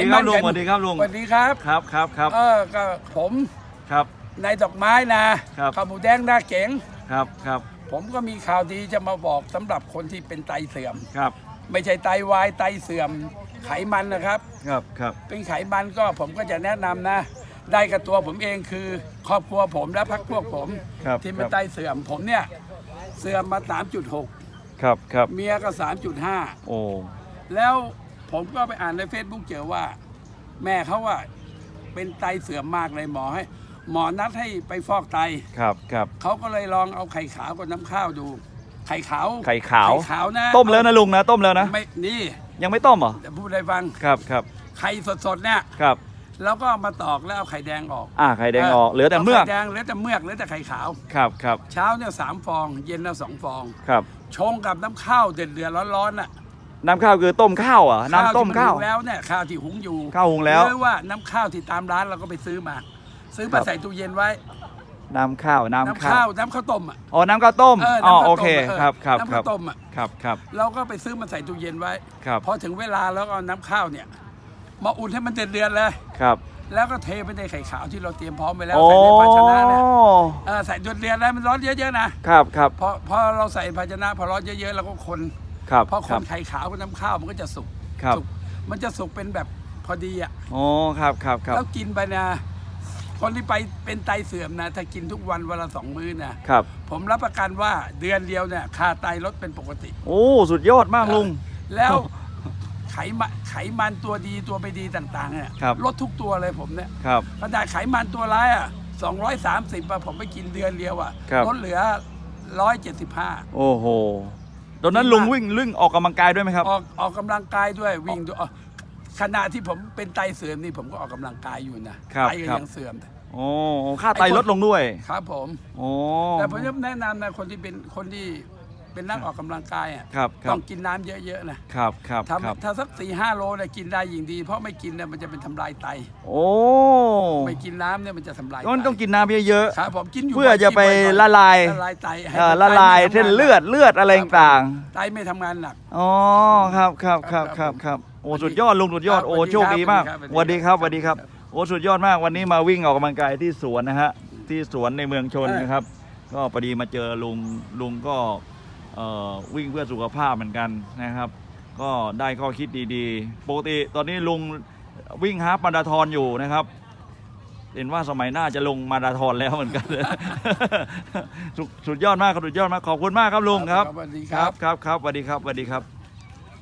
สวัสดีครับลุงสวัสดีครับลุงสวัสดีครับครับครับครับเออก็ผมครับนายดอกไม้นะครับข้าวหมูแดงหน้าเก๋งครับครับผมก็มีข่าวดีจะมาบอกสำหรับคนที่เป็นไตเสื่อมครับ ไม่ใช่ไตวายไตเสื่อมไขมันนะครับครับครับเป็นไขมันก็ผมก็จะแนะนำนะ ได้กับตัวผมเองคือครอบครัวผมและพักพวกผมครับที่คเป็นรับไตเสื่อมผมเนี่ยเสื่อมมา 3.6 ครับครับเมียก็โอ้3.5แล้ว ผมก็ไปอ่านใน Facebook เจอว่า แม่เขาว่าเป็นไตเสื่อมมากเลยหมอให้ หมอนัดให้ไปฟอกไตครับครับ เขาก็เลยลองเอาไข่ขาวกับน้ำข้าวดู ไข่ขาวไข่ขาว ไข่ขาวนะต้มแล้วนะลุงนะต้มแล้วนะไม่นี่ยังไม่ต้มเหรอจะพูดให้ฟังครับครับไข่สดๆเนี่ยครับ แล้วก็เอามาตอกแล้วเอาไข่แดงออก อ่าไข่แดงออกเหลือแต่เมือกไข่แดงเหลือแต่เมือกเหลือแต่ไข่ขาวครับครับเช้าเนี่ยสามฟอง เย็นแล้วสองฟอง ครับชงกับน้ำข้าวเดือดเดือดๆร้อนๆน่ะ น้ำข้าวคือต้มข้าวเหรอะน้ำต้มข้าว ที่นหุงแล้วเนี่ยข้าวที่หุงอยู่ข้าวหุงแล้ว หรือว่าน้ำข้าวที่ตามร้านเราก็ไปซื้อมา ซื้อครัมาบใส่ตู้เย็นไว้ น้ำข้าวน้ำน้ำข้าข้าววน้ำข้าวต้มอะอ๋อน้ำข้าวต้มเอออ๋อน้ำข้าวโอต้มเคเออครับครับน้ำครัข้าบวต้มอะครับครับเราก็ไปซื้อมาใส่ตู้เย็นไว้ครับพอถึงเวลาแล้วก็เอาน้ำข้าวเนี่ย มาอุ่นให้มันเดือดเดือดๆเลย ครับแล้วก็เทไปในไข่ขาวที่เราเตรียมพร้อมไว้แล้วโอ้ใส่ในภาชนะเนี่ยเออใส่เดือดเดือดๆแล้วมันร้อนเยอะๆนะครับครับพอพอเราใส่ภาชนะพอร้อนเยอะๆเราก็คน ครับพอคครับนไข่ขาวกับน้ำข้าวมันก็จะสุกครับสุกมันจะสุกเป็นแบบพอดีอะอ๋อครับครับครับแล้วกินไปนะคนที่ไปเป็นไตเสื่อมนะ ถ้ากินทุกวันวันละสองมื้อนะครับ ผมรับประกันว่าเดือนเดียวเนี่ยค่าไตลดเป็นปกติ โอ้สุดยอดมากลุง แล้วไขมันไขมันตัวดีตัวไม่ดีต่างๆเนี่ยครับ ลดทุกตัวเลยผมเนี่ยครับ ขนาดไขมันตัวร้ายอะ230อะผมไปกินเดือนเดียวอะครับ ลดเหลือ 175 โอ้โห ตอนนั้นลุงวิ่งวิ่งออกกำลังกายด้วยไหมครับ ออกออกกำลังกายด้วยวิ่งด้วยอ๋อขณะที่ผมเป็นไตเสื่อมนี่ผมก็ออกกำลังกายอยู่นะครับไตก็ครับ ยังเสื่อม โอ้ค่าไตลดลงด้วย ครับผม โอ้ แต่ผมจะแนะนำนะคนที่เป็นคนที่ เป็นนักออกกำลังกายอะครับครัต้บองกินน้ำเยอะๆนะครับครับถ้าครับถ้าสักสี่ห้าโลเนี่ยกินได้ยิ่งดี เพราะไม่กินเนี่ยมันจะเป็นทำลายไต โอ้ไม่กินน้ำเนี่ยมันจะทำลายไตก็ต้องกินน้ำเยอะครับผมกินอยู่เพื่อจะไปบ่อยๆละลายละลายไตให้ๆเอ่อไตละลายไม่ทำงเส้นหกเลือดเลือดอะไรต่างไตไม่ทำงานหนักๆอ๋อครับครับครับคครัรับบครับโอ้สวัสดีสุดยอดลุงสุดยอดครับโอ้สวัสดีโชคดีมากครับสวัสดีครับสสวัวัสสดีดีคครัรับบโอ้สุดยอดมากวันนี้มาวิ่งออกกำลังกายที่สวนนะฮะที่สวนในเมืองชนเออนะครับ ก็พอดีมาเจอลุงลุงก็เอ่อ วิ่งเพื่อสุขภาพเหมือนกันนะครับ ก็ได้ข้อคิดดีๆปกติตอนนี้ลุงวิ่งฮาล์ฟมาราธอนอยู่นะครับ เห็นว่าสมัยหน้าจะลงมาราธอนแล้วเหมือนกันสุดสุดยอดมากครับสุดยอดมากขอบคุณมากครับลุงครับสวัสดีครับครับครับสวัสดีครับสวัสดีครับ